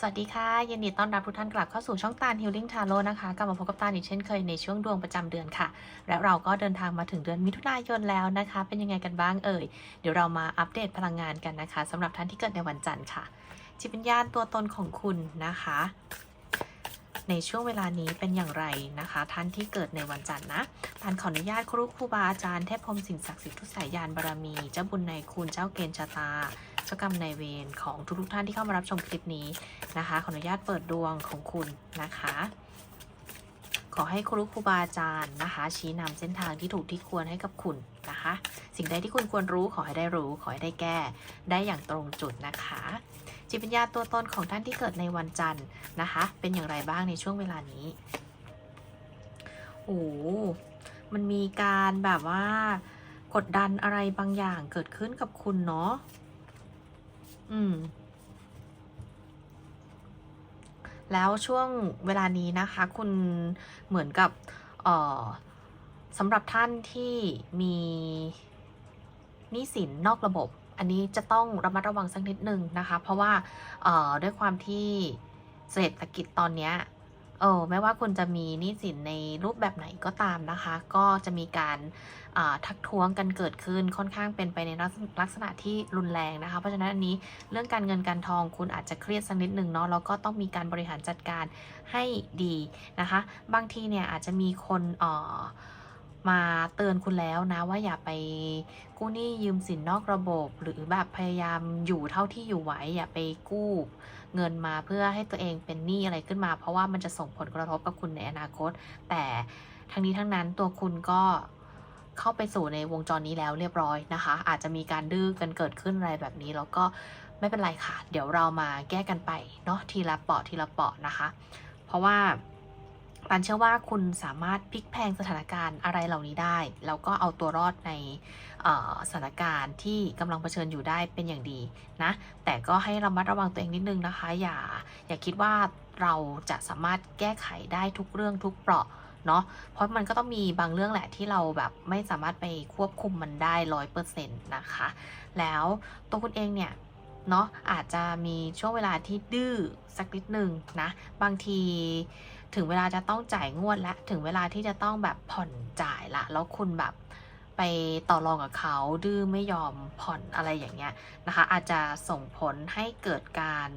สวัสดีค่ะยินดีต้อนรับทุกท่านกลับเข้าสู่ช่องตาล Healing Tarot นะคะกลับมาพบกับตาลอีกเช่นเคยในช่วงดวงประจำเดือนค่ะ และเราก็เดินทางมาถึงเดือนมิถุนายนแล้วนะคะ เป็นยังไงกันบ้างเอ่ย เดี๋ยวเรามาอัปเดตพลังงานกันนะคะสำหรับท่านที่เกิดในวันจันทร์ค่ะ จิตวิญญาณตัวตนของคุณนะคะ ในช่วงเวลานี้เป็นอย่างไรนะคะ ท่านที่เกิดในวันจันทร์นะตานขออนุญาตครูครูบาอาจารย์เทพพรมสิ่งศักดิ์สิทธิ์ทุกสายยานบารมี เจ้าบุญในคุณเจ้าเกณฑ์ชะตา เจ้ากรรมนายเวรของทุกๆท่านที่เข้ามารับชมคลิปนี้นะคะ ขออนุญาตเปิดดวงของคุณนะคะ ขอให้ครูครูบาอาจารย์นะคะ ชี้นำเส้นทางที่ถูกที่ควรให้กับคุณนะคะ สิ่งใดที่คุณควรรู้ขอให้ได้รู้ ขอให้ได้แก้ ได้อย่างตรงจุดนะคะจิตวิญญาณตัวตนของท่านที่เกิดในวันจันทร์นะคะ เป็นอย่างไรบ้างในช่วงเวลานี้โอ้มันมีการแบบว่ากดดันอะไรบางอย่างเกิดขึ้นกับคุณเนาะ อืม แล้วช่วงเวลานี้นะคะ คุณเหมือนกับเอ่อสำหรับท่านที่มีหนี้สินนอกระบบ อันนี้จะต้องระมัดระวังสักนิดนึงนะคะ เพราะว่าเอ่อด้วยความที่เศรษฐกิจตอนเนี้ย เออไม่ว่าคุณจะมีหนี้สินในรูปแบบไหนก็ตามนะคะ ก็จะมีการทักท้วงกันเกิดขึ้นค่อนข้างเป็นไปในลักษลักษณะที่รุนแรงนะคะ เพราะฉะนั้นอันนี้เรื่องการเงินการทองคุณอาจจะเครียดสักนิดหนึ่งเนาะแล้วก็ต้องมีการบริหารจัดการให้ดีนะคะ บางทีเนี่ยอาจจะมีคนเอ่อมาเตือนคุณแล้วนะว่าอย่าไปกู้หนี้ยืมสินนอกระบบ หรือแบบพยายามอยู่เท่าที่อยู่ไหวอย่าไปกู้ เงินมาเพื่อให้ตัวเองเป็นหนี้อะไรขึ้นมา เพราะว่ามันจะส่งผลกระทบกับคุณในอนาคต แต่ทั้งนี้ทั้งนั้นตัวคุณก็เข้าไปสู่ในวงจรนี้แล้วเรียบร้อยนะคะ อาจจะมีการดื้อกันเกิดขึ้นอะไรแบบนี้ แล้วก็ไม่เป็นไรค่ะ เดี๋ยวเรามาแก้กันไปเนาะทีละเปาะทีละเปาะนะคะ เพราะว่า ปันเชื่อว่าคุณสามารถพลิกแพลงสถานการณ์อะไรเหล่านี้ได้ แล้วก็เอาตัวรอดในสถานการณ์ที่กำลังเผชิญอยู่ได้เป็นอย่างดีนะ แต่ก็ให้ระมัดระวังตัวเองนิดนึงนะคะ อย่าอย่าคิดว่าเราจะสามารถแก้ไขได้ทุกเรื่องทุกเปราะเนาะ เพราะมันก็ต้องมีบางเรื่องแหละที่เราแบบไม่สามารถไปควบคุมมันได้ร้อยเปอร์เซ็นต์นะคะ แล้วตัวคุณเองเนี่ยเนาะอาจจะมีช่วงเวลาที่ดื้อสักนิดหนึ่งนะ บางที ถึงเวลาจะต้องจ่ายงวดและถึงเวลาที่จะต้องแบบผ่อนจ่ายละ แล้วคุณแบบไปต่อรองกับเขาดื้อไม่ยอมผ่อนอะไรอย่างเงี้ยนะคะ อาจจะส่งผลให้เกิดการ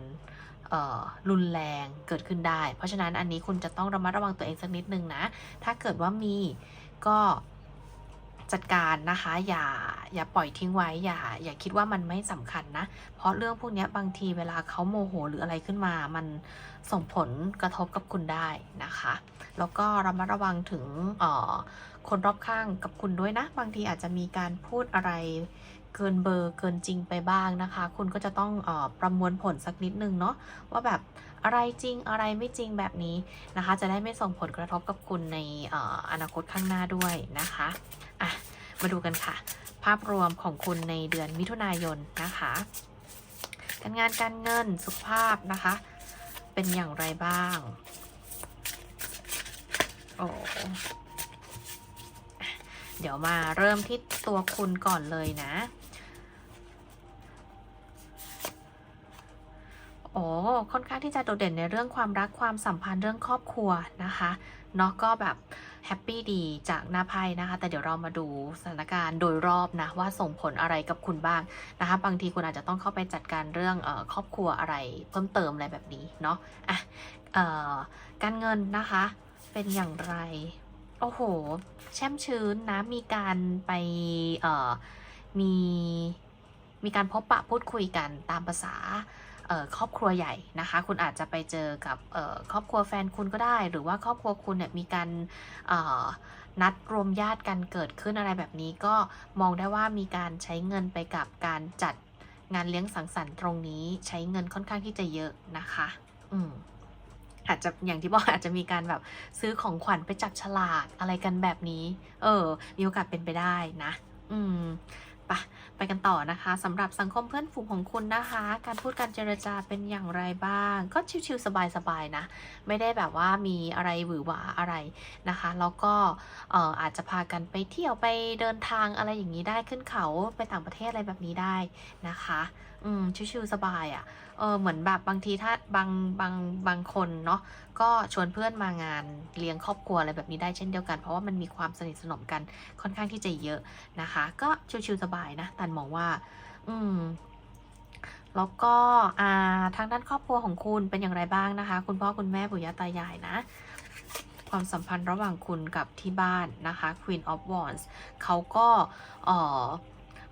รุนแรงเกิดขึ้นได้ เพราะฉะนั้นอันนี้คุณจะต้องระมัดระวังตัวเองสักนิดนึงนะ ถ้าเกิดว่ามีก็ จัดการนะคะ อย่าอย่าปล่อยทิ้งไว้อย่าอย่าคิดว่ามันไม่สำคัญนะ เพราะเรื่องพวกนี้บางทีเวลาเขาโมโหหรืออะไรขึ้นมา มันส่งผลกระทบกับคุณได้นะคะ แล้วก็ระมัดระวังถึงออคนรอบข้างกับคุณด้วยนะ บางทีอาจจะมีการพูดอะไรเกินเบอร์เกินจริงไปบ้างนะคะ คุณก็จะต้องออประมวลผลสักนิดนึงเนาะว่าแบบ อะไรจริงอะไรไม่จริงแบบนี้นะคะ จะได้ไม่ส่งผลกระทบกับคุณในเอ่ออนาคตข้างหน้าด้วยนะคะอะมาดูกันค่ะ ภาพรวมของคุณในเดือนมิถุนายนนะคะการงานการเงินสุขภาพนะคะ เป็นอย่างไรบ้างโอ้เดี๋ยวมาเริ่มที่ตัวคุณก่อนเลยนะ โอ้ค่อนข้างที่จะโดดเด่นในเรื่องความรักความสัมพันธ์เรื่องครอบครัวนะคะเนาะก็แบบแฮปปี้ดีจากหน้าไพ่นะคะ แต่เดี๋ยวเรามาดูสถานการณ์โดยรอบนะ ว่าส่งผลอะไรกับคุณบ้างนะคะ บางทีคุณอาจจะต้องเข้าไปจัดการเรื่องออครอบครัวอะไรเพิ่มเติมอะไรแบบนี้เนาะอะออการเงินนะคะเป็นอย่างไร โอ้โห แช่มชื้นนะ มีการไปมีมีการพบปะพูดคุยกันตามภาษา ครอบครัวใหญ่นะคะ คุณอาจจะไปเจอกับครอบครัวแฟนคุณก็ได้ หรือว่าครอบครัวคุณเนี่ยมีการนัดรวมญาติกันเกิดขึ้นอะไรแบบนี้ ก็มองได้ว่ามีการใช้เงินไปกับการจัดงานเลี้ยงสังสรรค์ตรงนี้ใช้เงินค่อนข้างที่จะเยอะนะคะ อืมอาจจะอย่างที่บอกอาจจะมีการแบบซื้อของขวัญไปจับฉลากอะไรกันแบบนี้ เออ มีโอกาสเป็นไปได้นะ อืม ไปไปกันต่อนะคะสำหรับสังคมเพื่อนฝูงของคุณนะคะ การพูดการเจรจาเป็นอย่างไรบ้าง ก็ชิวๆสบายๆนะ ไม่ได้แบบว่ามีอะไรหวือหวาอะไรนะคะ แล้วก็เอ่ออาจจะพากันไปเที่ยวไปเดินทางอะไรอย่างนี้ได้ขึ้นเขาไปต่างประเทศอะไรแบบนี้ได้นะคะ อืมชิวๆสบายอะ่ะ เออเหมือนแบบบางทีถ้าบางบางบางคนเนาะก็ชวนเพื่อนมางานเลี้ยงครอบครัวอะไรแบบนี้ได้เช่นเดียวกัน เพราะว่ามันมีความสนิทสนมกันค่อนข้างที่จะเยอะนะคะ ก็ชิวๆสบายนะตันมองว่า อืมแล้วก็อ่าทางด้านครอบครัวของคุณเป็นอย่างไรบ้างนะคะ คุณพ่อคุณแม่ปู่ย่าตายายนะ ความสัมพันธ์ระหว่างคุณกับที่บ้านนะคะ Queen of Wands เขาก็เออ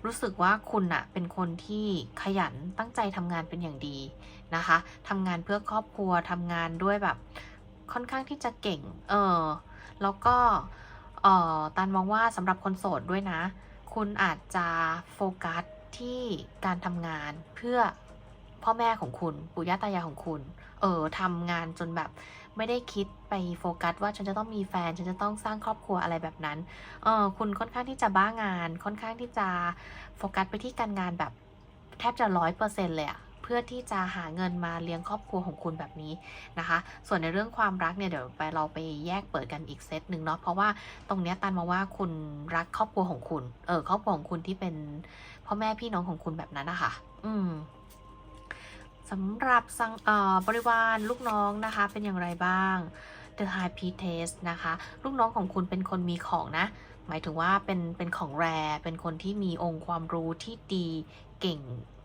รู้สึกว่าคุณอะเป็นคนที่ขยันตั้งใจทำงานเป็นอย่างดีนะคะทำงานเพื่อครอบครัวทำงานด้วยแบบค่อนข้างที่จะเก่ง เออ แล้วก็เอ่อตันมองว่าสำหรับคนโสดด้วยนะ คุณอาจจะโฟกัสที่การทำงานเพื่อพ่อแม่ของคุณ ปู่ย่าตายายของคุณ เออทำงานจนแบบ ไม่ได้คิดไปโฟกัสว่าฉันจะต้องมีแฟน ฉันจะต้องสร้างครอบครัวอะไรแบบนั้นเออคุณค่อนข้างที่จะบ้างาน ค่อนข้างที่จะโฟกัสไปที่การงานแบบแทบจะร้อยเปอร์เซ็นต์เลยอะเพื่อที่จะหาเงินมาเลี้ยงครอบครัวของคุณแบบนี้นะคะ ส่วนในเรื่องความรักเนี่ยเดี๋ยวไปเราไปแยกเปิดกันอีกเซตหนึ่งเนาะเพราะว่าตรงเนี้ยตันมาว่าคุณรักครอบครัวของคุณ เออครอบครัวของคุณที่เป็นพ่อแม่พี่น้องของคุณแบบนั้นนะคะอืม สำหรับสังอ่อบริวารลูกน้องนะคะ เป็นอย่างไรบ้าง The High Priestess นะคะ ลูกน้องของคุณเป็นคนมีของนะ หมายถึงว่าเป็นเป็นของแรเป็นคนที่มีองค์ความรู้ที่ดีเก่ง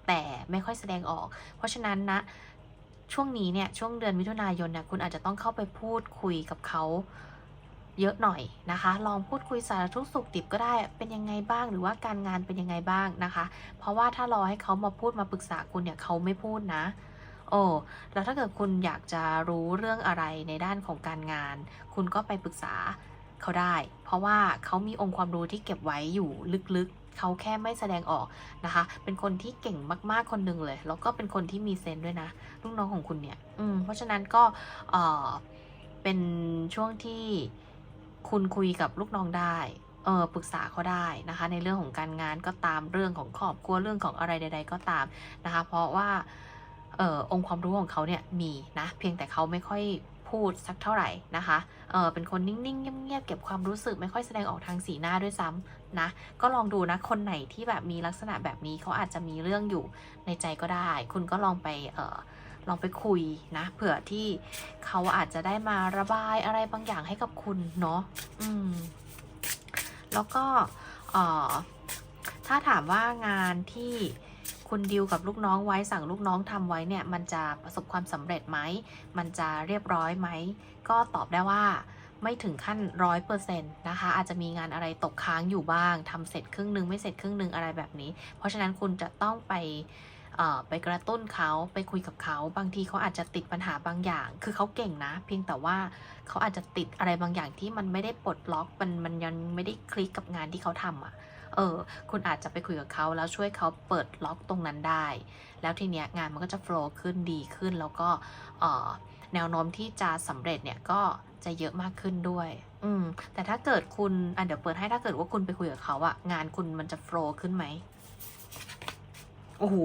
แต่ไม่ค่อยแสดงออก เพราะฉะนั้นนะช่วงนี้เนี่ยช่วงเดือนมิถุนายนเนี่ยคุณอาจจะต้องเข้าไปพูดคุยกับเขา เยอะหน่อยนะคะ ลองพูดคุยสารทุกสุขดิบก็ได้เป็นยังไงบ้างหรือว่าการงานเป็นยังไงบ้างนะคะ เพราะว่าถ้ารอให้เขามาพูดมาปรึกษาคุณเนี่ยเขาไม่พูดนะโอ้แล้วถ้าเกิดคุณอยากจะรู้เรื่องอะไรในด้านของการงาน คุณก็ไปปรึกษาเขาได้ เพราะว่าเขามีองค์ความรู้ที่เก็บไว้อยู่ลึกๆ เขาแค่ไม่แสดงออกนะคะ เป็นคนที่เก่งมากๆคนหนึ่งเลย แล้วก็เป็นคนที่มีเซนด้วยนะลูกน้องของคุณเนี่ย อืม เพราะฉะนั้นก็เออเป็นช่วงที่ คุณคุยกับลูกน้องได้เออปรึกษาเขาได้นะคะ ในเรื่องของการงานก็ตามเรื่องของครอบครัวเรื่องของอะไรใด ๆ ก็ตามนะคะ เพราะว่าเออองค์ความรู้ของเขาเนี่ยมีนะเพียงแต่เขาไม่ค่อยพูดสักเท่าไหร่นะคะเออเป็นคนนิ่งๆเงียบๆเก็บความรู้สึกไม่ค่อยแสดงออกทางสีหน้าด้วยซ้ำนะก็ลองดูนะคนไหนที่แบบมีลักษณะแบบนี้เขาอาจจะมีเรื่องอยู่ในใจก็ได้ คุณก็ลองไปเออ ลองไปคุยนะเผื่อที่เขาอาจจะได้มาระบายอะไรบางอย่างให้กับคุณเนาะอืม แล้วก็เอ่อถ้าถามว่างานที่คุณดิวกับลูกน้องไว้สั่งลูกน้องทำไว้เนี่ย มันจะประสบความสำเร็จไหม มันจะเรียบร้อยไหม ก็ตอบได้ว่าไม่ถึงขั้นร้อยเปอร์เซ็นต์นะคะ อาจจะมีงานอะไรตกค้างอยู่บ้างทำเสร็จครึ่งหนึงไม่เสร็จครึ่งหนึงอะไรแบบนี้ เพราะฉะนั้นคุณจะต้องไป ไปกระตุ้นเขาไปคุยกับเขา บางทีเขาอาจจะติดปัญหาบางอย่าง คือเขาเก่งนะ เพียงแต่ว่าเขาอาจจะติดอะไรบางอย่างที่มันไม่ได้ปลดล็อกมันมันยังไม่ได้คลิกกับงานที่เขาทำอะเออคุณอาจจะไปคุยกับเขาแล้วช่วยเขาเปิดล็อกตรงนั้นได้ แล้วทีเนี้ยงานมันก็จะโฟล์ขึ้นดีขึ้น แล้วก็แนวโน้มที่จะสำเร็จเนี่ยก็จะเยอะมากขึ้นด้วย อืมแต่ถ้าเกิดคุณอะเดี๋ยวเปิดให้ถ้าเกิดว่าคุณไปคุยกับเขาอะงานคุณมันจะโฟล์ขึ้นไหม โอ้โห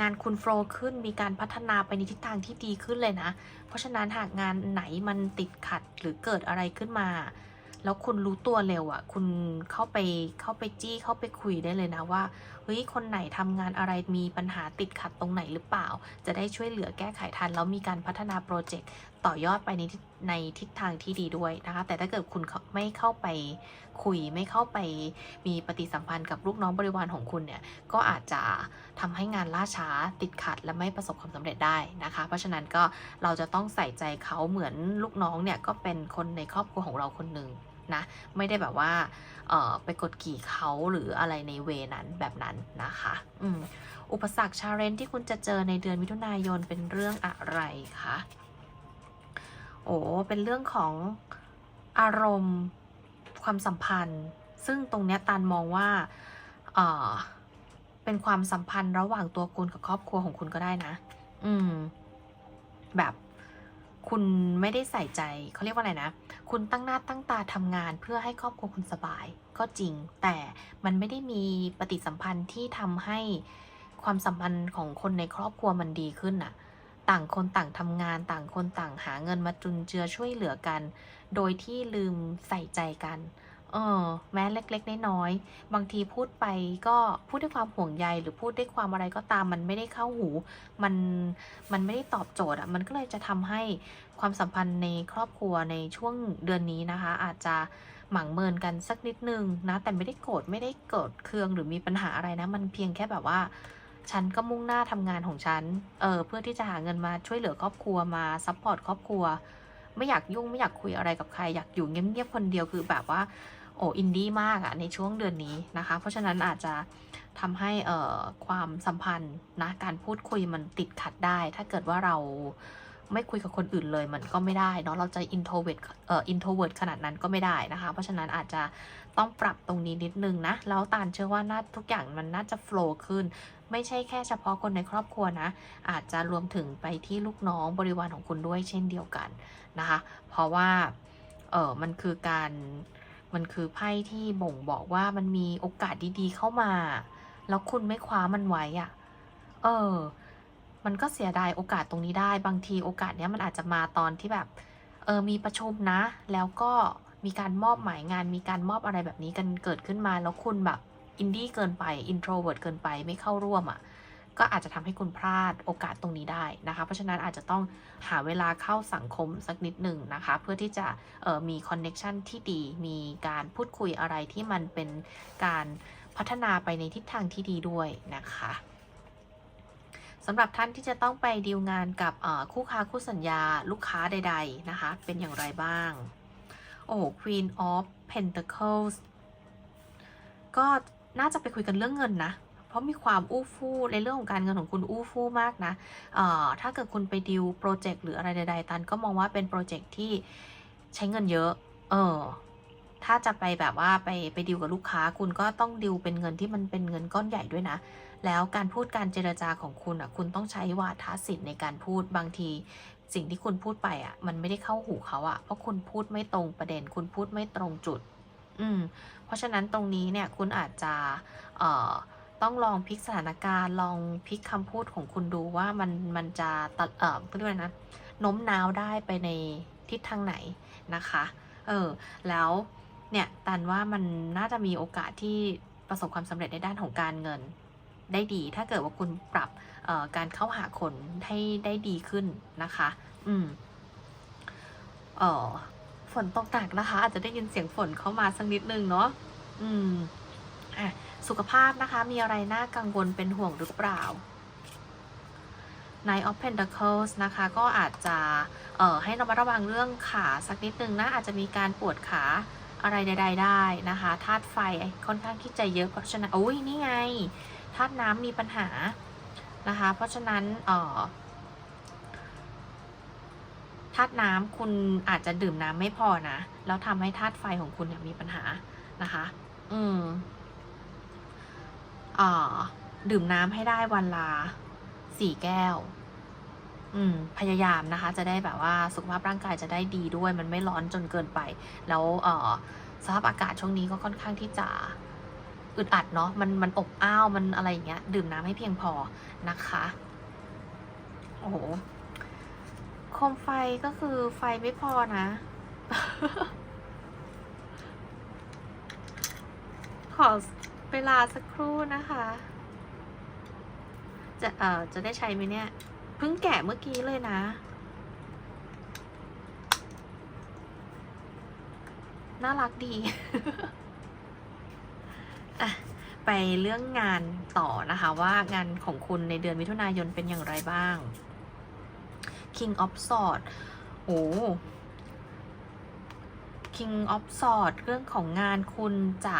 งานคุณโฟล์ขึ้นมีการพัฒนาไปในทิศทางที่ดีขึ้นเลยนะ เพราะฉะนั้นหากงานไหนมันติดขัดหรือเกิดอะไรขึ้นมา แล้วคุณรู้ตัวเร็วอะ่ะ คุณเข้าไปเข้าไปจี้เข้าไปคุยได้เลยนะว่าเฮ้ยคนไหนทำงานอะไรมีปัญหาติดขัดตรงไหนหรือเปล่า จะได้ช่วยเหลือแก้ไขทัน แล้วมีการพัฒนาโปรเจกต์ต่อยอดไปในในทิศทางที่ดีด้วยนะคะ แต่ถ้าเกิดคุณเขาไม่เข้าไปคุยไม่เข้าไปมีปฏิสัมพันธ์กับลูกน้องบริวารของคุณเนี่ยก็อาจจะทำให้งานล่าช้าติดขัดและไม่ประสบความสำเร็จได้นะคะ เพราะฉะนั้นก็เราจะต้องใส่ใจเขาเหมือนลูกน้องเนี่ยก็เป็นคนในครอบครัวของเราคนหนึ่ง นะ ไม่ได้แบบว่าไปกดขี่เขาหรืออะไรในเวนั้นแบบนั้นนะคะอืมอุปสรรคชาเลนที่คุณจะเจอในเดือนมิถุนายนเป็นเรื่องอะไรคะโอ้เป็นเรื่องของอารมณ์ความสัมพันธ์ ซึ่งตรงเนี้ยตันมองว่าเออเป็นความสัมพันธ์ระหว่างตัวคุณกับครอบครัวของคุณก็ได้นะ อืม แบบ คุณไม่ได้ใส่ใจเขาเรียกว่าอะไรนะ คุณตั้งหน้าตั้งตาทำงานเพื่อให้ครอบครัวคุณสบายก็จริง แต่มันไม่ได้มีปฏิสัมพันธ์ที่ทำให้ความสัมพันธ์ของคนในครอบครัวมันดีขึ้นอะต่างคนต่างทำงานต่างคนต่างหาเงินมาจุนเจือช่วยเหลือกัน โดยที่ลืมใส่ใจกัน เออแม้เล็กๆน้อยๆบางทีพูดไปก็พูดด้วยความห่วงใยหรือพูดด้วยความอะไรก็ตามมันไม่ได้เข้าหู มันมันไม่ได้ตอบโจทย์อะมันก็เลยจะทำให้ความสัมพันธ์ในครอบครัวในช่วงเดือนนี้นะคะ อาจจะหมั่งเมินกันสักนิดนึงนะแต่ไม่ได้โกรธไม่ได้เกิดเคืองหรือมีปัญหาอะไรนะ มันเพียงแค่แบบว่าฉันก็มุ่งหน้าทำงานของฉัน เออเพื่อที่จะหาเงินมาช่วยเหลือครอบครัวมาซัพพอร์ตครอบครัว ไม่อยากยุ่งไม่อยากคุยอะไรกับใคร อยากอยู่เงียบๆคนเดียวคือแบบว่า โอ้อินดี้มากอะในช่วงเดือนนี้นะคะ เพราะฉะนั้นอาจจะทำให้เอ่อความสัมพันธ์นะการพูดคุยมันติดขัดได้ ถ้าเกิดว่าเราไม่คุยกับคนอื่นเลยมันก็ไม่ได้เนาะเราจะ introvert เอ่อ introvert ขนาดนั้นก็ไม่ได้นะคะ เพราะฉะนั้นอาจจะต้องปรับตรงนี้นิดนึงนะ แล้วตาลเชื่อว่าน่าทุกอย่างมันน่าจะ flow ขึ้น ไม่ใช่แค่เฉพาะคนในครอบครัวนะ อาจจะรวมถึงไปที่ลูกน้องบริวารของคุณด้วยเช่นเดียวกันนะคะ เพราะว่าเออมันคือการ มันคือไพ่ที่บ่งบอกว่ามันมีโอกาสดีๆเข้ามา แล้วคุณไม่คว้ามันไว้อะเออ มันก็เสียดายโอกาสตรงนี้ได้ บางทีโอกาสเนี้ยมันอาจจะมาตอนที่แบบ เออ มีประชุมนะ แล้วก็มีการมอบหมายงาน มีการมอบอะไรแบบนี้กันเกิดขึ้นมา แล้วคุณแบบอินดี้เกินไป อินโทรเวิร์ดเกินไป ไม่เข้าร่วมอะ่ะ ก็อาจจะทำให้คุณพลาดโอกาสตรงนี้ได้นะคะ เพราะฉะนั้นอาจจะต้องหาเวลาเข้าสังคมสักนิดหนึ่งนะคะ เพื่อที่จะออมีคอนเน็ชันที่ดี มีการพูดคุยอะไรที่มันเป็นการพัฒนาไปในทิศทางที่ดีด้วยนะคะสำหรับท่านที่จะต้องไปดีลงานกับคู่ค้าคู่สัญญาลูกค้าใด ๆ นะคะ เป็นอย่างไรบ้าง โอ้ Queen of Pentacles ก็น่าจะไปคุยกันเรื่องเงินนะ เพราะมีความอู้ฟู่ในเรื่องของการเงินของคุณอู้ฟู่มากนะเอ่อถ้าเกิดคุณไปดิวโปรเจกต์หรืออะไรใด ๆ ตันก็มองว่าเป็นโปรเจกต์ที่ใช้เงินเยอะ เออ ถ้าจะไปแบบว่าไปไปดิวกับลูกค้า คุณก็ต้องดิวเป็นเงินที่มันเป็นเงินก้อนใหญ่ด้วยนะ แล้วการพูดการเจรจาของคุณอะ คุณต้องใช้วาทศิลป์ในการพูดบางที สิ่งที่คุณพูดไปอะ มันไม่ได้เข้าหูเขาอะ เพราะคุณพูดไม่ตรงประเด็น คุณพูดไม่ตรงจุด อืม เพราะฉะนั้นตรงนี้เนี่ย คุณอาจจะ เอ่อ ต้องลองพลิกสถานการณ์ลองพลิกคำพูดของคุณดูว่ามันมันจะตัดเอ่อเรียกว่าไงนะโน้มน้าวได้ไปในทิศทางไหนนะคะ เออ แล้วเนี่ยตันว่ามันน่าจะมีโอกาสที่ประสบความสำเร็จในด้านของการเงินได้ดี ถ้าเกิดว่าคุณปรับออการเข้าหาคนให้ได้ดีขึ้นนะคะ อืมเออฝนตกหนักนะคะ อาจจะได้ยินเสียงฝนเข้ามาสักนิดนึงเนาะ อืม อะ สุขภาพนะคะ มีอะไรน่ากังวลเป็นห่วงหรือเปล่า Nine of Pentacles นะคะ ก็อาจจะเอ่อให้เรามาระวังเรื่องขาสักนิดนึงนะ อาจจะมีการปวดขาอะไรใด ๆ ได้นะคะธาตุไฟค่อนข้างที่จะเยอะเพราะฉะนั้นอุ้ยนี่ไงธาตุน้ำมีปัญหานะคะ เพราะฉะนั้นเอ่อธาตุน้ำคุณอาจจะดื่มน้ำไม่พอนะ แล้วทำให้ธาตุไฟของคุณเนี่ยมีปัญหานะคะ อืม ดื่มน้ำให้ได้วันละสี่แก้ว อืม พยายามนะคะ จะได้แบบว่าสุขภาพร่างกายจะได้ดีด้วย มันไม่ร้อนจนเกินไป แล้วเออสภาพอากาศช่วงนี้ก็ค่อนข้างที่จะอึดอัดเนาะ มันมันอบอ้าว มันอะไรอย่างเงี้ย ดื่มน้ำให้เพียงพอนะคะ โอ้โหโคมไฟก็คือไฟไม่พอนะ ขอ เวลาสักครู่นะคะ จะเอ่อจะได้ใช้ไหมเนี่ย เพิ่งแกะเมื่อกี้เลยนะ น่ารักดีอะไปเรื่องงานต่อนะคะ ว่างานของคุณในเดือนมิถุนายนเป็นอย่างไรบ้าง King of Swords โอ้ King of Swords เรื่องของงานคุณจะ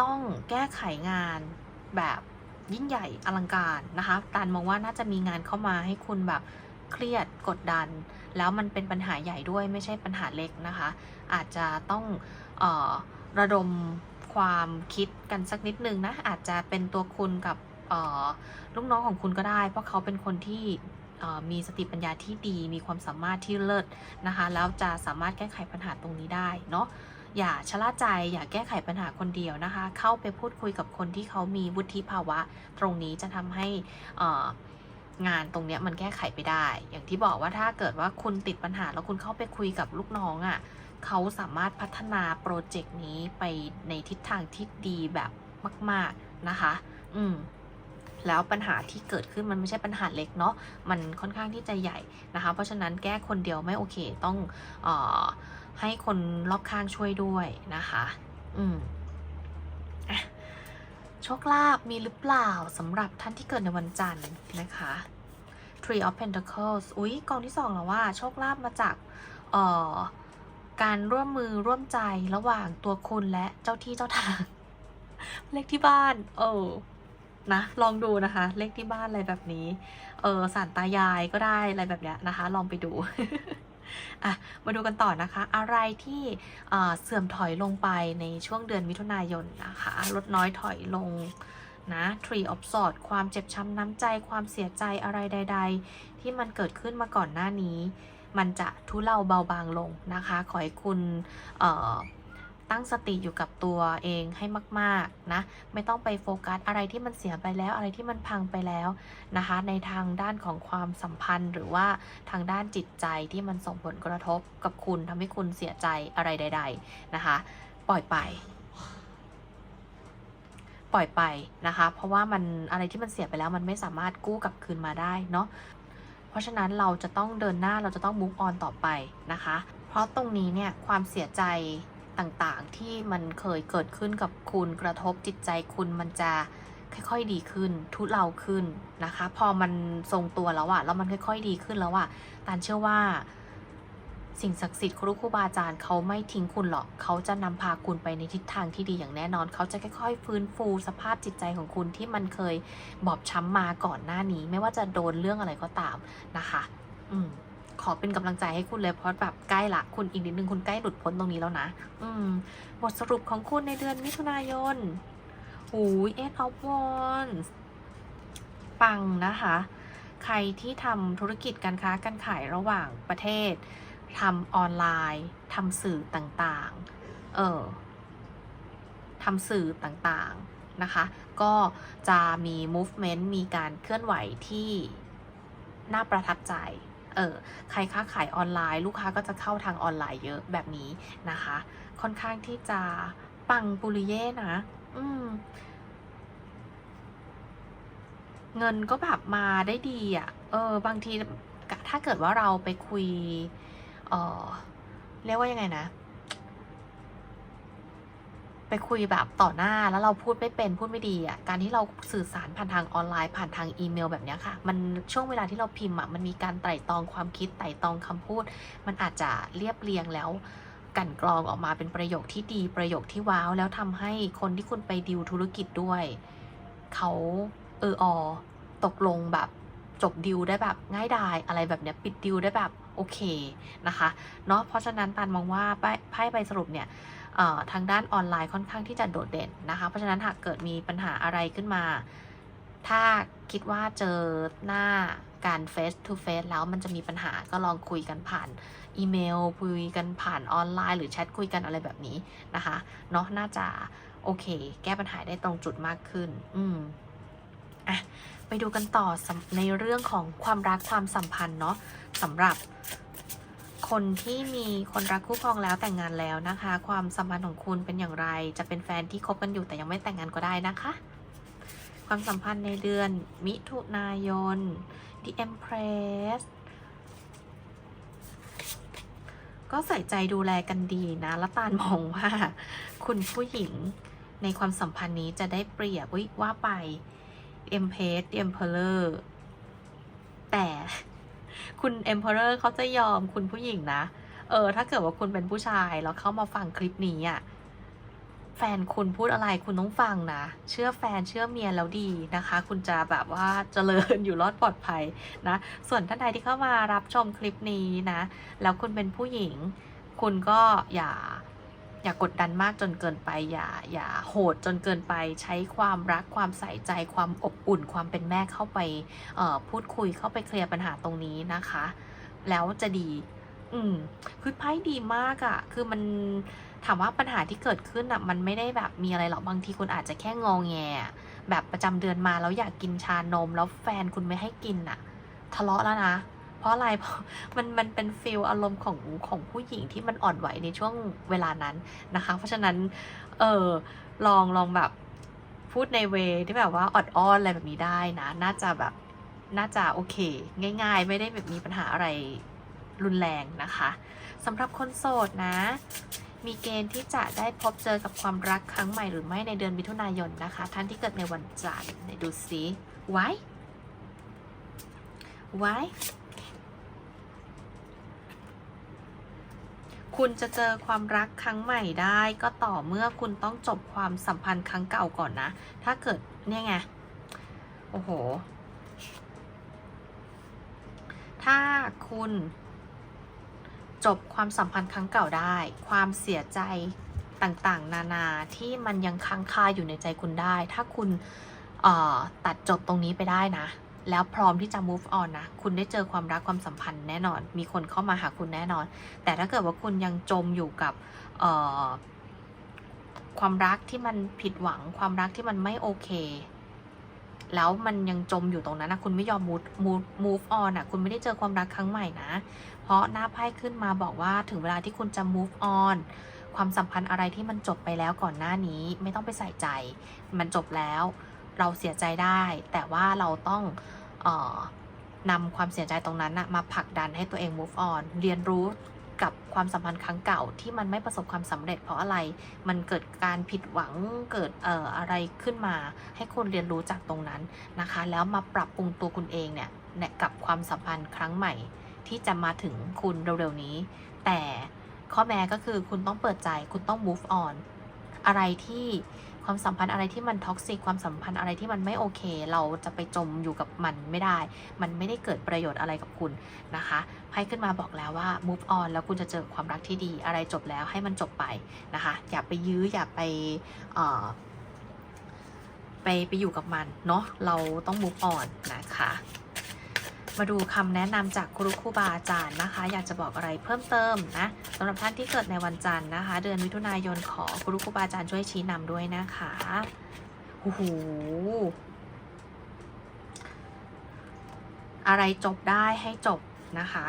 ต้องแก้ไขงานแบบยิ่งใหญ่อลังการนะคะตานมองว่าน่าจะมีงานเข้ามาให้คุณแบบเครียดกดดัน แล้วมันเป็นปัญหาใหญ่ด้วยไม่ใช่ปัญหาเล็กนะคะ อาจจะต้องออระดมความคิดกันสักนิดนึงนะอาจจะเป็นตัวคุณกับลูกน้องของคุณก็ได้ เพราะเขาเป็นคนที่มีสติปัญญาที่ดี มีความสามารถที่เลิศนะคะ แล้วจะสามารถแก้ไขปัญหาตรงนี้ได้เนาะ อย่าชะล่าใจอย่าแก้ไขปัญหาคนเดียวนะคะ เข้าไปพูดคุยกับคนที่เขามีวุฒิภาวะ ตรงนี้จะทำให้งานตรงเนี้ยมันแก้ไขไปได้ อย่างที่บอกว่าถ้าเกิดว่าคุณติดปัญหาแล้วคุณเข้าไปคุยกับลูกน้องอะ่ะเขาสามารถพัฒนาโปรเจกต์นี้ไปในทิศทางที่ดีแบบมาก ๆนะคะ อืมแล้วปัญหาที่เกิดขึ้นมันไม่ใช่ปัญหาเล็กเนาะ มันค่อนข้างที่จะใหญ่นะคะ เพราะฉะนั้นแก้คนเดียวไม่โอเค ต้องออ ให้คนรอบข้างช่วยด้วยนะคะ อืมอะโชคลาภมีหรือเปล่าสำหรับท่านที่เกิดในวันจันทร์นะคะ Three of Pentacles อุ๊ยกองที่สองแล้วว่า โชคลาภมาจากเอ่อการร่วมมือร่วมใจระหว่างตัวคุณและเจ้าที่เจ้าทาง เลขที่บ้าน เออนะลองดูนะคะ เลขที่บ้านอะไรแบบนี้ เออสารตายายก็ได้อะไรแบบเนี้ยนะคะ ลองไปดู อะมาดูกันต่อนะคะ อะไรที่เสื่อมถอยลงไปในช่วงเดือนมิถุนายนนะคะ ลดน้อยถอยลงนะ Tree of Swords ความเจ็บช้ำน้ำใจ ความเสียใจอะไรใด ๆ ที่มันเกิดขึ้นมาก่อนหน้านี้ มันจะทุเลาเบาบางลงนะคะ ขอให้คุณ ตั้งสติอยู่กับตัวเองให้มากๆนะไม่ต้องไปโฟกัสอะไรที่มันเสียไปแล้วอะไรที่มันพังไปแล้วนะคะในทางด้านของความสัมพันธ์ หรือว่าทางด้านจิตใจที่มันส่งผลกระทบกับคุณทำให้คุณเสียใจอะไรใด ๆนะคะ ปล่อยไปปล่อยไปนะคะ เพราะว่ามันอะไรที่มันเสียไปแล้วมันไม่สามารถกู้กลับคืนมาได้เนาะ เพราะฉะนั้นเราจะต้องเดินหน้าเราจะต้อง move on ต่อไปนะคะ เพราะตรงนี้เนี่ยความเสียใจ ต่างๆ ที่มันเคยเกิดขึ้นกับคุณกระทบจิตใจคุณมันจะค่อยๆดีขึ้น ทุเลาขึ้นนะคะ พอมันทรงตัวแล้วอะแล้วมันค่อย ๆ ดีขึ้นแล้วอะตานเชื่อว่า สิ่งศักดิ์สิทธิ์ครูครูบาอาจารย์เขาไม่ทิ้งคุณหรอกเขาจะนำพาคุณไปในทิศทางที่ดีอย่างแน่นอน เขาจะค่อย ๆ ฟื้นฟูสภาพจิตใจของคุณที่มันเคยบอบช้ำมาก่อนหน้านี้ ไม่ว่าจะโดนเรื่องอะไรก็ตามนะคะ อืม ขอเป็นกำลังใจให้คุณเลยเพราะแบบใกล้ละคุณอีกนิดนึงคุณใกล้หลุดพ้นตรงนี้แล้วนะ อืม บทสรุปของคุณในเดือนมิถุนายนหูย Eight of Wands ปังนะคะ ใครที่ทำธุรกิจการค้าการขายระหว่างประเทศทำออนไลน์ทำสื่อต่างๆ เออทำสื่อต่างๆนะคะ ก็จะมี movement มีการเคลื่อนไหวที่น่าประทับใจ เออใครค้าขายออนไลน์ ลูกค้าก็จะเข้าทางออนไลน์เยอะแบบนี้นะคะ ค่อนข้างที่จะปังปุริเย่นะ อืม เงินก็แบบมาได้ดีอะ่ะ เออ บางทีถ้าเกิดว่าเราไปคุย เออเรียกว่ายังไงนะ ไปคุยแบบต่อหน้าแล้วเราพูดไม่เป็นพูดไม่ดีอะ่ะการที่เราสื่อสารผ่านทางออนไลน์ผ่านทางอีเมลแบบนี้ค่ะ มันช่วงเวลาที่เราพิมพ์อะ่ะมันมีการไต่ตองความคิดไต่ตองคำพูด มันอาจจะเรียบเรียงแล้วกันกรองออกมาเป็นประโยคที่ดีประโยคที่ว้าว แล้วทำให้คนที่คุณไปดิวธุรกิจด้วยเขาเอออตกลงแบบจบดิวได้แบบง่ายดายอะไรแบบเนี้ยปิดดิวได้แบบโอเคนะคะเนาะเพราะฉะนั้นตันมองว่าไพ่ใบสรุปเนี่ย ทางด้านออนไลน์ค่อนข้างที่จะโดดเด่นนะคะ เพราะฉะนั้นหากเกิดมีปัญหาอะไรขึ้นมา ถ้าคิดว่าเจอหน้าการ face to face แล้วมันจะมีปัญหาก็ลองคุยกันผ่านอีเมล คุยกันผ่านออนไลน์ หรือแชทคุยกันอะไรแบบนี้นะคะเนาะน่าจะโอเค แก้ปัญหาได้ตรงจุดมากขึ้น อืมอะไปดูกันต่อในเรื่องของความรักความสัมพันธ์เนาะสำหรับ คนที่มีคนรักคู่ครองแล้วแต่งงานแล้วนะคะ ความสัมพันธ์ของคุณเป็นอย่างไร จะเป็นแฟนที่คบกันอยู่แต่ยังไม่แต่งงานก็ได้นะคะ ความสัมพันธ์ในเดือนมิถุนายน The Empress ก็ใส่ใจดูแลกันดีนะแล้วตาลมองว่า คุณผู้หญิงในความสัมพันธ์นี้จะได้เปรียบวิว่าไปเอ็มเพสเอ็มเพอเอ็มเพลอร์เขาจะยอมคุณผู้หญิงนะ เออ ถ้าเกิดว่าคุณเป็นผู้ชายแล้วเข้ามาฟังคลิปนี้อะแฟนคุณพูดอะไรคุณต้องฟังนะ เชื่อแฟนเชื่อเมียแล้วดีนะคะ คุณจะแบบว่าเจริญอยู่รอดปลอดภัยนะ ส่วนท่านใดที่เข้ามารับชมคลิปนี้นะ แล้วคุณเป็นผู้หญิง คุณก็อย่า อย่ากดดันมากจนเกินไป อย่าอย่าโหดจนเกินไป ใช้ความรักความใส่ใจความอบอุ่นความเป็นแม่เข้าไปพูดคุยเข้าไปเคลียร์ปัญหาตรงนี้นะคะ แล้วจะดี อืมคือไพ่ดีมากอะ่ะ คือมันถามว่าปัญหาที่เกิดขึ้นอะ่ะ มันไม่ได้แบบมีอะไรหรอกบางทีคุณอาจจะแค่งองแง แบบประจำเดือนมาแล้วอยากกินชานม แล้วแฟนคุณไม่ให้กินอะ่ะ ทะเลาะแล้วนะ เพราะอะไรเพราะมันมันเป็นฟีลอารมณ์ของของผู้หญิงที่มันอ่อนไหวในช่วงเวลานั้นนะคะ เพราะฉะนั้นเออลองลองแบบพูดในเวที่แบบว่าออดอ้อนอะไรแบบนี้ได้นะ น่าจะแบบน่าจะโอเค ง่าย ๆ ไม่ได้แบบมีปัญหาอะไรรุนแรงนะคะสำหรับคนโสดนะ มีเกณฑ์ที่จะได้พบเจอกับความรักครั้งใหม่หรือไม่ในเดือนมิถุนายนนะคะ ท่านที่เกิดในวันจันทร์ไหนดูซิไว้ไว้ คุณจะเจอความรักครั้งใหม่ได้ก็ต่อเมื่อคุณต้องจบความสัมพันธ์ครั้งเก่าก่อนนะ ถ้าเกิดเนี่ยไง โอ้โห ถ้าคุณจบความสัมพันธ์ครั้งเก่าได้ ความเสียใจต่างๆ นานาที่มันยังค้างคาอยู่ในใจคุณได้ ถ้าคุณตัดจบตรงนี้ไปได้นะ แล้วพร้อมที่จะ move on นะ คุณได้เจอความรักความสัมพันธ์แน่นอน มีคนเข้ามาหาคุณแน่นอน แต่ถ้าเกิดว่าคุณยังจมอยู่กับความรักที่มันผิดหวัง ความรักที่มันไม่โอเค แล้วมันยังจมอยู่ตรงนั้นนะคุณไม่ยอม move move move on อะ คุณไม่ได้เจอความรักครั้งใหม่นะ เพราะหน้าไพ่ขึ้นมาบอกว่าถึงเวลาที่คุณจะ move on ความสัมพันธ์อะไรที่มันจบไปแล้วก่อนหน้านี้ ไม่ต้องไปใส่ใจ มันจบแล้ว เราเสียใจได้ แต่ว่าเราต้องออนำความเสียใจตรงนั้นนะมาผลักดันให้ตัวเอง move on เรียนรู้กับความสัมพันธ์ครั้งเก่าที่มันไม่ประสบความสำเร็จเพราะอะไร มันเกิดการผิดหวังเกิดเอ่ออะไรขึ้นมา ให้คุณเรียนรู้จากตรงนั้นนะคะ แล้วมาปรับปรุงตัวคุณเองเนี่ยเนี่ยกับความสัมพันธ์ครั้งใหม่ ที่จะมาถึงคุณเร็วๆนี้ แต่ข้อแม้ก็คือคุณต้องเปิดใจ คุณต้อง move on อะไรที่ความสัมพันธ์อะไรที่มันท็อกซิกความสัมพันธ์อะไรที่มันไม่โอเค เราจะไปจมอยู่กับมันไม่ได้ มันไม่ได้เกิดประโยชน์อะไรกับคุณนะคะไพ่ขึ้นมาบอกแล้วว่า move on แล้วคุณจะเจอความรักที่ดีอะไรจบแล้วให้มันจบไปนะคะ อย่าไปยื้ออย่าไปเอ่อไปไปอยู่กับมันเนาะเราต้อง move on นะคะ มาดูคำแนะนำจากครูครูบาอาจารย์นะคะ อยากจะบอกอะไรเพิ่มเติมนะสำหรับท่านที่เกิดในวันจันทร์นะคะ เดือนมิถุนายนขอครูครูบาอาจารย์ช่วยชี้นำด้วยนะคะโอ้โหอะไรจบได้ให้จบนะคะ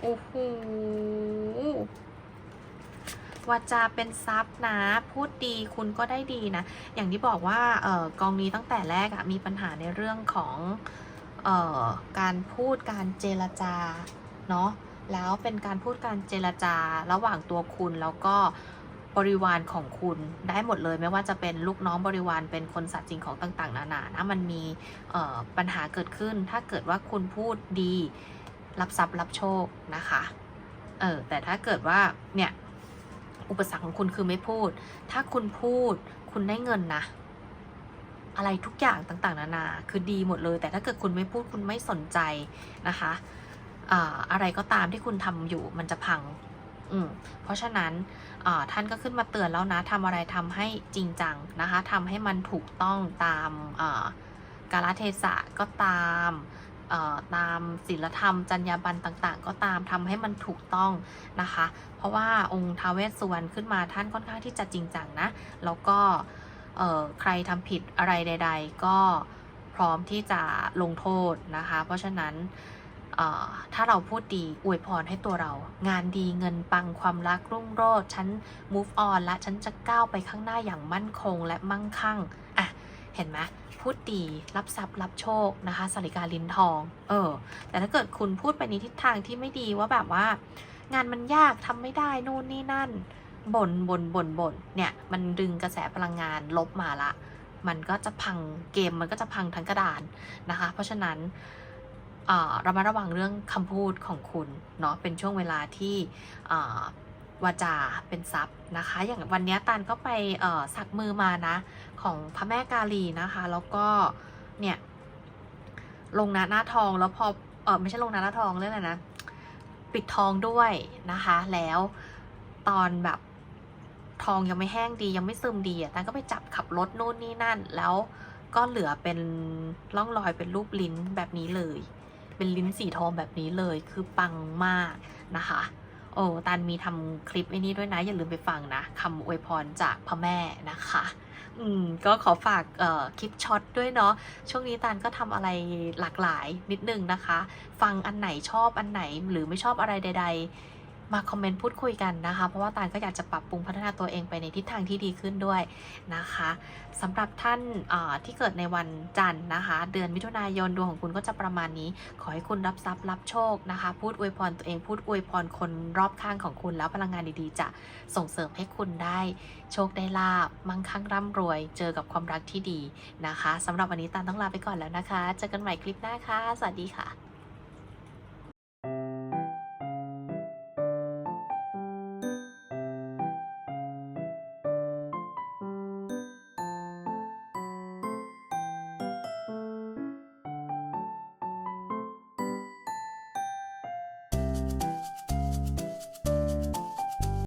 โอ้โห วาจาเป็นทรัพย์นะ พูดดีคุณก็ได้ดีนะ อย่างที่บอกว่าออกองนี้ตั้งแต่แรกอะมีปัญหาในเรื่องของออการพูดการเจรจาเนาะแล้วเป็นการพูดการเจรจาระหว่างตัวคุณแล้วก็บริวารของคุณได้หมดเลยไม่ว่าจะเป็นลูกน้องบริวารเป็นคนสัตว์จริงของต่างๆ นานานะมันมีปัญหาเกิดขึ้น ถ้าเกิดว่าคุณพูดดีรับทรัพย์รับโชคนะคะเออแต่ถ้าเกิดว่าเนี่ย อุปสรรคของคุณคือไม่พูด ถ้าคุณพูดคุณได้เงินนะ อะไรทุกอย่างต่างๆ นานา คือดีหมดเลย แต่ถ้าเกิดคุณไม่พูดคุณไม่สนใจนะคะอะไรก็ตามที่คุณทำอยู่มันจะพัง อืม เพราะฉะนั้นท่านก็ขึ้นมาเตือนแล้วนะทำอะไรทำให้จริงจังนะคะทำให้มันถูกต้องตามกาลเทศะก็ตาม ตามศีลธรรมจรรยาบรรณต่างๆ ก็ตามทำให้มันถูกต้องนะคะ เพราะว่าองค์ท้าเวสสุวรรณขึ้นมาท่านค่อนข้างที่จะจริงจังนะ แล้วก็ใครทำผิดอะไรใด ๆ ก็พร้อมที่จะลงโทษนะคะ เพราะฉะนั้นถ้าเราพูดดีอวยพรให้ตัวเรา งานดีเงินปังความรักรุ่งโรจน์ฉัน move on และฉันจะก้าวไปข้างหน้าอย่างมั่นคงและมั่งคั่งอะเห็นไหม พูดดีรับทรัพย์รับโชคนะคะสาริกาลิ้นทอง เออ แต่ถ้าเกิดคุณพูดไปในทิศทางที่ไม่ดีว่าแบบว่า งานมันยากทำไม่ได้นู่นนี่นั่นบ่นบ่นบ่นบ่นเนี่ยมันดึงกระแสพลังงานลบมาละ มันก็จะพังเกมมันก็จะพังทั้งกระดานนะคะ เพราะฉะนั้นเรามาระวังเรื่องคำพูดของคุณเนาะเป็นช่วงเวลาที่ วาจาเป็นทรัพย์นะคะ อย่างวันนี้ตันก็ไปสักมือมานะ ของพระแม่กาลีนะคะ แล้วก็เนี่ยลงหน้าหน้าทองแล้วพอเออไม่ใช่ลงหน้าหน้าทองเรื่องอะไรนะ ปิดทองด้วยนะคะ แล้วตอนแบบทองยังไม่แห้งดียังไม่ซึมดีอะตันก็ไปจับขับรถนู่นนี่นั่น แล้วก็เหลือเป็นร่องรอยเป็นรูปลิ้นแบบนี้เลย เป็นลิ้นสีทองแบบนี้เลยคือปังมากนะคะ โอ้ตันมีทำคลิปไอ้นี้ด้วยนะ อย่าลืมไปฟังนะคำอวยพรจากพ่อแม่นะคะอืมก็ขอฝากเอ่อคลิปช็อตด้วยเนาะช่วงนี้ตันก็ทำอะไรหลากหลายนิดนึงนะคะ ฟังอันไหนชอบอันไหนหรือไม่ชอบอะไรใด ๆ มาคอมเมนต์พูดคุยกันนะคะ เพราะว่าตานก็อยากจะปรับปรุงพัฒนาตัวเองไปในทิศทางที่ดีขึ้นด้วยนะคะสำหรับท่านที่เกิดในวันจันทร์นะคะ เดือนมิถุนายนดวงของคุณก็จะประมาณนี้ ขอให้คุณรับทรัพย์รับโชคนะคะ พูดอวยพรตัวเองพูดอวยพรคนรอบข้างของคุณแล้วพลังงานดีๆ จะส่งเสริมให้คุณได้ โชคได้ลาบมั่งคั่งร่ำรวย เจอกับความรักที่ดีนะคะสำหรับวันนี้ตานต้องลาไปก่อนแล้วนะคะเจอกันใหม่คลิปหน้าค่ะสวัสดีค่ะ